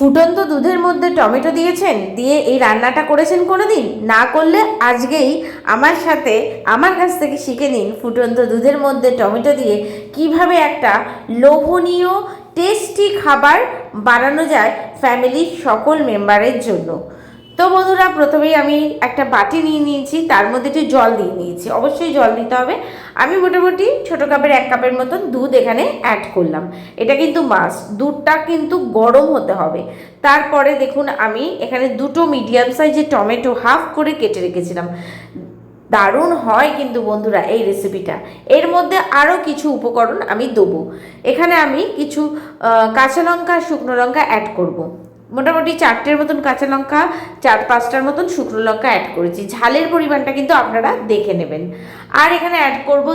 ফুটন্ত দুধের মধ্যে টমেটো দিয়েছেন? দিয়ে এই রান্নাটা করেছেন কোনো দিন না করলে আজকেই আমার সাথে, আমার কাছ থেকে শিখে নিন ফুটন্ত দুধের মধ্যে টমেটো দিয়ে কীভাবে একটা লোভনীয় টেস্টি খাবার বানানো যায় ফ্যামিলির সকল মেম্বারের জন্য। তো বন্ধুরা, প্রথমেই আমি একটা বাটি নিয়ে নিয়েছি, তার মধ্যে একটু জল দিয়ে নিয়েছি। অবশ্যই জল দিতে হবে। আমি মোটামুটি ছোটো কাপের এক কাপের মতন দুধ এখানে অ্যাড করলাম। এটা কিন্তু মাছ দুধটা কিন্তু গরম হতে হবে। তারপরে দেখুন, আমি এখানে দুটো মিডিয়াম সাইজের টমেটো হাফ করে কেটে রেখেছিলাম। দারুণ হয় কিন্তু বন্ধুরা এই রেসিপিটা এর মধ্যে আরও কিছু উপকরণ আমি দেবো। এখানে আমি কিছু কাঁচা লঙ্কা শুকনো লঙ্কা অ্যাড করব। মোটামুটি চারটের মতন কাঁচা লঙ্কা, চার পাঁচটার মতন শুকনো লঙ্কা অ্যাড করেছি। ঝালের পরিমাণটা কিন্তু আপনারা দেখে নেবেন। আর এখানে অ্যাড করব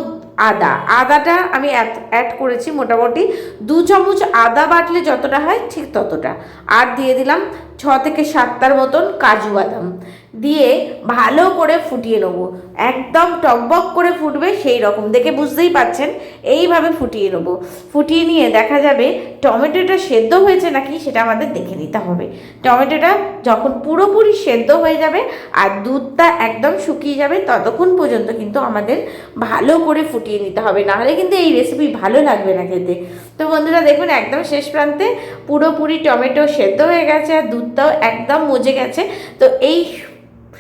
আদা। আদাটা আমি অ্যাড করেছি মোটামুটি দু চামচ আদা বাটলে যতটা হয় ঠিক ততটা। আর দিয়ে দিলাম ছ থেকে সাতটার মতন কাজু বাদাম। দিয়ে ভালো করে ফুটিয়ে নেব। একদম টকবক করে ফুটবে সেই রকম। দেখে বুঝতেই পাচ্ছেন, এইভাবে ফুটিয়ে নেব। ফুটিয়ে নিয়ে দেখা যাবে টমেটোটা সেদ্ধ হয়েছে নাকি সেটা আমাদের দেখে নিতে হবে। টমেটোটা যখন পুরোপুরি সেদ্ধ হয়ে যাবে আর দুধটা একদম শুকিয়ে যাবে ততক্ষণ পর্যন্ত কিন্তু আমাদের ভালো করে ফুটিয়ে নিতে হবে, নাহলে কিন্তু এই রেসিপি ভালো লাগবে না খেতে। তো বন্ধুরা দেখুন, একদম শেষ প্রান্তে পুরোপুরি টমেটো সেদ্ধ হয়ে গেছে আর দুধটাও একদম মজে গেছে। তো এই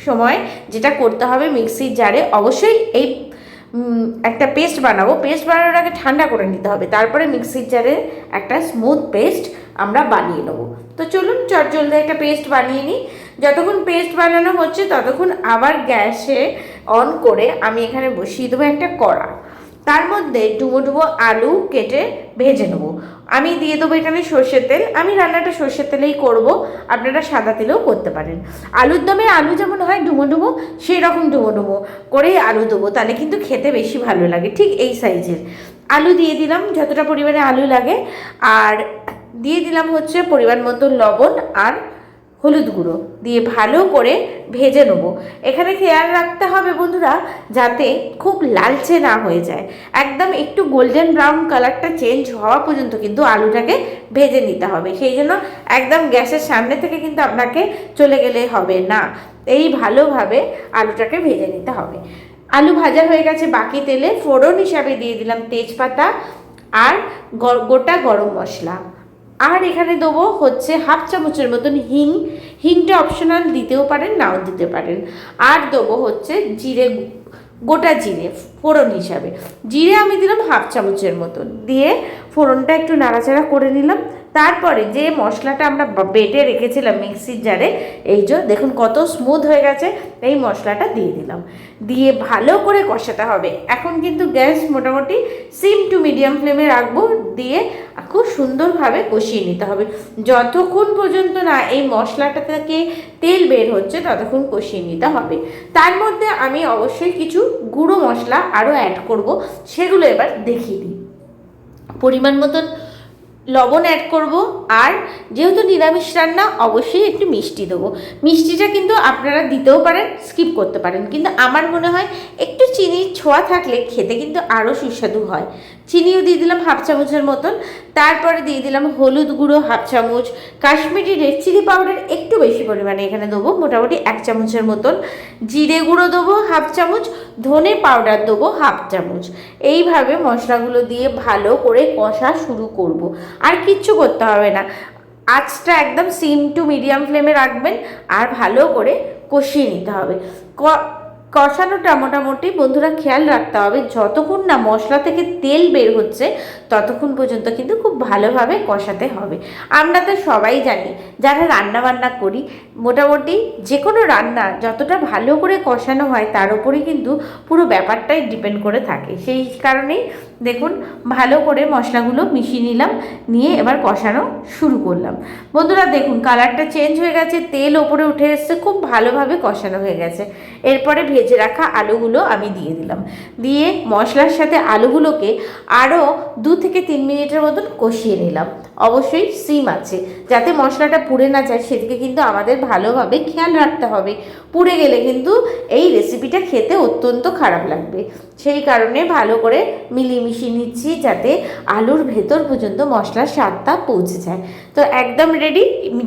সময় যেটা করতে হবে মিক্সির জারে অবশ্যই এই একটা পেস্ট বানাবো। পেস্ট বানানোর আগে ঠান্ডা করে নিতে হবে, তারপরে মিক্সির জারে একটা স্মুথ পেস্ট আমরা বানিয়ে নেব। তো চলুন চটজলদি একটা পেস্ট বানিয়ে নিই। যতক্ষণ পেস্ট বানানো হচ্ছে, ততক্ষণ আবার গ্যাসে অন করে আমি এখানে বসিয়ে দেবো একটা কড়া। তার মধ্যে ডুবো ডুবো আলু কেটে ভেজে নেব। আমি দিয়ে দেবো এখানে সর্ষের তেল। আমি রান্নাটা সর্ষের তেলেই করব। আপনারা সাদা তেলেও করতে পারেন। আলুর দমে আলু যেমন হয় ডুবো ডুবো সেই রকম ডুবো ডুবো করেই আলু দেবো। তাহলে কিন্তু খেতে বেশি ভালো লাগে, ঠিক এই সাইজের। আলু দিয়ে দিলাম, যতটা পরিমাণে আলু লাগে। আর দিয়ে দিলাম হচ্ছে পরিমাণ মতো লবণ আর হলুদ গুঁড়ো দিয়ে ভালো করে ভেজে নেব। এখানে খেয়াল রাখতে হবে বন্ধুরা, যাতে খুব লালচে না হয়ে যায়। একদম একটু গোল্ডেন ব্রাউন কালারটা চেঞ্জ হওয়া পর্যন্ত কিন্তু আলুটাকে ভেজে নিতে হবে। সেই জন্য একদম গ্যাসের সামনে থেকে কিন্তু আপনাকে চলে গেলে হবে না। এই ভালোভাবে আলুটাকে ভেজে নিতে হবে। আলু ভাজা হয়ে গেছে বাকি তেলে। ফোড়ন হিসাবে দিয়ে দিলাম তেজপাতা আর গোটা গরম মশলা। আর এখানে দেবো হচ্ছে হাফ চামচের মতন হিং। হিংটা অপশনাল দিতেও পারেন, নাও দিতে পারেন। আর দেবো হচ্ছে জিরে গোটা জিরে, ফোড়ন হিসাবে। জিরে আমি দিলাম হাফ চামচের মতন। দিয়ে ফোড়নটা একটু নাড়াচাড়া করে নিলাম। তারপরে যে মশলাটা আমরা বেটে রেখেছিলাম মিক্সির জারে, এই যে দেখুন কত স্মুথ হয়ে গেছে, এই মশলাটা দিয়ে দিলাম। দিয়ে ভালো করে কষাতে হবে। এখন কিন্তু গ্যাস মোটামুটি সিম টু মিডিয়াম ফ্লেমে রাখব, দিয়ে খুব সুন্দরভাবে কষিয়ে নিতে হবে। যতক্ষণ পর্যন্ত না এই মশলাটা থেকে তেল বের হচ্ছে, ততক্ষণ কষিয়ে নিতে হবে। তার মধ্যে আমি অবশ্যই কিছু গুঁড়ো মশলা আরও অ্যাড করব, সেগুলো এবার দেখিয়ে দিই। পরিমাণ মতন লবণ অ্যাড করব আর যেহেতু নিরামিষ রান্না, অবশ্যই একটু মিষ্টি দেবো। মিষ্টিটা কিন্তু আপনারা দিতেও পারেন স্কিপ করতে পারেন। কিন্তু আমার মনে হয় একটু চিনির ছোঁয়া থাকলে খেতে কিন্তু আরও সুস্বাদু হয়। চিনিও দিয়ে দিলাম হাফ চামচের মতন। তারপরে দিয়ে দিলাম হলুদ গুঁড়ো হাফ চামচ। কাশ্মীরি রেড চিলি পাউডার একটু বেশি পরিমাণে এখানে দেবো, মোটামুটি এক চামচের মতন। জিরে গুঁড়ো দেবো হাফ চামচ, ধনে পাউডার দেবো হাফ চামচ। এইভাবে মশলাগুলো দিয়ে ভালো করে কষা শুরু করব। আর কিচ্ছু করতে হবে না। আঁচটা একদম সিম টু মিডিয়াম ফ্লেমে রাখবেন আর ভালো করে কষিয়ে নিতে হবে। ক- কষানোটা মোটামুটি, বন্ধুরা খেয়াল রাখতে হবে, যতক্ষণ না মশলা থেকে তেল বের হচ্ছে, ততক্ষণ পর্যন্ত কিন্তু খুব ভালোভাবে কষাতে হবে। আমরা তো সবাই জানি, যারা রান্না বান্না করি, মোটামুটি যে কোনো রান্না যতটা ভালো করে কষানো হয়, তার উপরেই কিন্তু পুরো ব্যাপারটাই ডিপেন্ড করে থাকে। সেই কারণেই দেখুন, ভালো করে মশলাগুলো মিশিয়ে নিলাম, নিয়ে এবার কষানো শুরু করলাম। বন্ধুরা দেখুন, কালারটা চেঞ্জ হয়ে গেছে, তেল ওপরে উঠে এসছে, খুব ভালোভাবে কষানো হয়ে গেছে। এরপরে ভেজে রাখা আলুগুলো আমি দিয়ে দিলাম। দিয়ে মশলার সাথে আলুগুলোকে আরও দু থেকে তিন মিনিটের মতন কষিয়ে নিলাম। অবশ্যই সিম আছে। যাতে মশলাটা পুড়ে না যায়, সেদিকে কিন্তু আমাদের ভালোভাবে খেয়াল রাখতে হবে। পুড়ে গেলে কিন্তু এই রেসিপিটা খেতে অত্যন্ত খারাপ লাগবে। সেই কারণে ভালো করে মিলিয়ে মিশিয়ে নিচ্ছি যাতে আলুর ভেতর পর্যন্ত মশলার স্বাদটা পৌঁছে যায়। তো একদম রেডি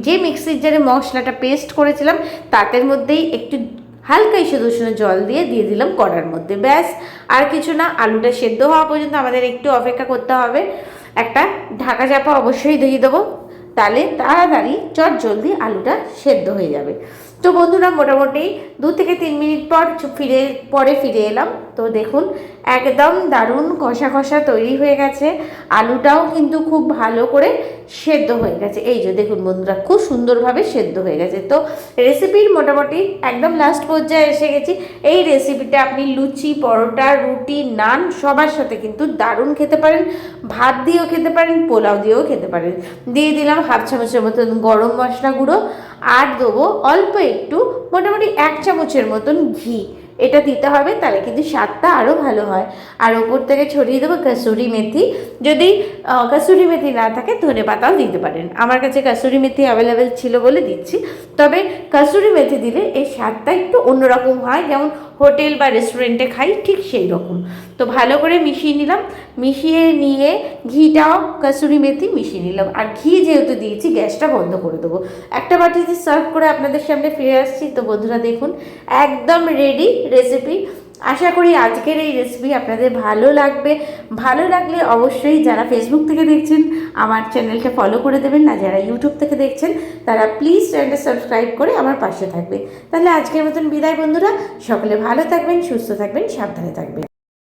যে মিক্সির জারে মশলাটা পেস্ট করেছিলাম, তাতের মধ্যেই একটু হালকা ইসে দূষণ জল দিয়ে দিয়ে দিলাম কড়ার মধ্যে। ব্যাস, আর কিছু না, আলুটা সেদ্ধ হওয়া পর্যন্ত আমাদের একটু অপেক্ষা করতে হবে। একটা ঢাকা চাপা অবশ্যই দিয়ে দেবো। তাহলে তাড়াতাড়ি চট জলদি আলুটা সেদ্ধ হয়ে যাবে। তো বন্ধুরা, মোটামুটি দু থেকে তিন মিনিট পর ফিরে, পরে ফিরে এলাম। তো দেখুন, একদম দারুণ কষা কষা তৈরি হয়ে গেছে। আলুটাও কিন্তু খুব ভালো করে সেদ্ধ হয়ে গেছে। এই যে দেখুন বন্ধুরা, খুব সুন্দরভাবে সেদ্ধ হয়ে গেছে। তো রেসিপির মোটামুটি একদম লাস্ট পর্যায়ে এসে গেছি। এই রেসিপিটা আপনি লুচি, পরোটা, রুটি, নান সবার সাথে কিন্তু দারুণ খেতে পারেন। ভাত দিয়েও খেতে পারেন, পোলাও দিয়েও খেতে পারেন। দিয়ে দিলাম হাফ চামচের মতন গরম মশলা গুঁড়ো। আর দেবো অল্প একটু, মোটামুটি এক চামচের মতন ঘি। এটা দিতে হবে, তাহলে কিন্তু স্বাদটা আরও ভালো হয়। আর ওপর থেকে ছড়িয়ে দেবো কাসুরি মেথি। যদি কাসুরি মেথি না থাকে, ধনে পাতাও দিতে পারেন। আমার কাছে কাসুরি মেথি অ্যাভেলেবেল ছিল বলে দিচ্ছি। তবে কাসুরি মেথি দিলে এই স্বাদটা একটু অন্যরকম হয়। যেমন হোটেল বা রেস্টুরেন্টে খাই, ঠিক সেই রকম। তো ভালো করে মিশিয়ে নিলাম। মিশিয়ে নিয়ে ঘিটাও কাসুরি মেথি মিশিয়ে নিলাম। আর ঘি যেহেতু দিয়েছি, গ্যাসটা বন্ধ করে দেবো। একটা বাটিতে সার্ভ করে আপনাদের সামনে ফিরে আসছি, তো বন্ধুরা দেখুন, একদম রেডি রেসিপি আশা করি আজকের এই রেসিপি আপনাদের ভালো লাগবে। ভালো লাগলে অবশ্যই যারা ফেসবুক থেকে দেখছেন, আমার চ্যানেলটা ফলো করে দেবেন। না যারা ইউটিউব থেকে দেখছেন, তারা প্লিজ চ্যানেলটা সাবস্ক্রাইব করে আমার পাশে থাকবে। তাহলে আজকের মতন বিদায় বন্ধুরা। সকলে ভালো থাকবেন, সুস্থ থাকবেন, সাবধানে থাকবেন।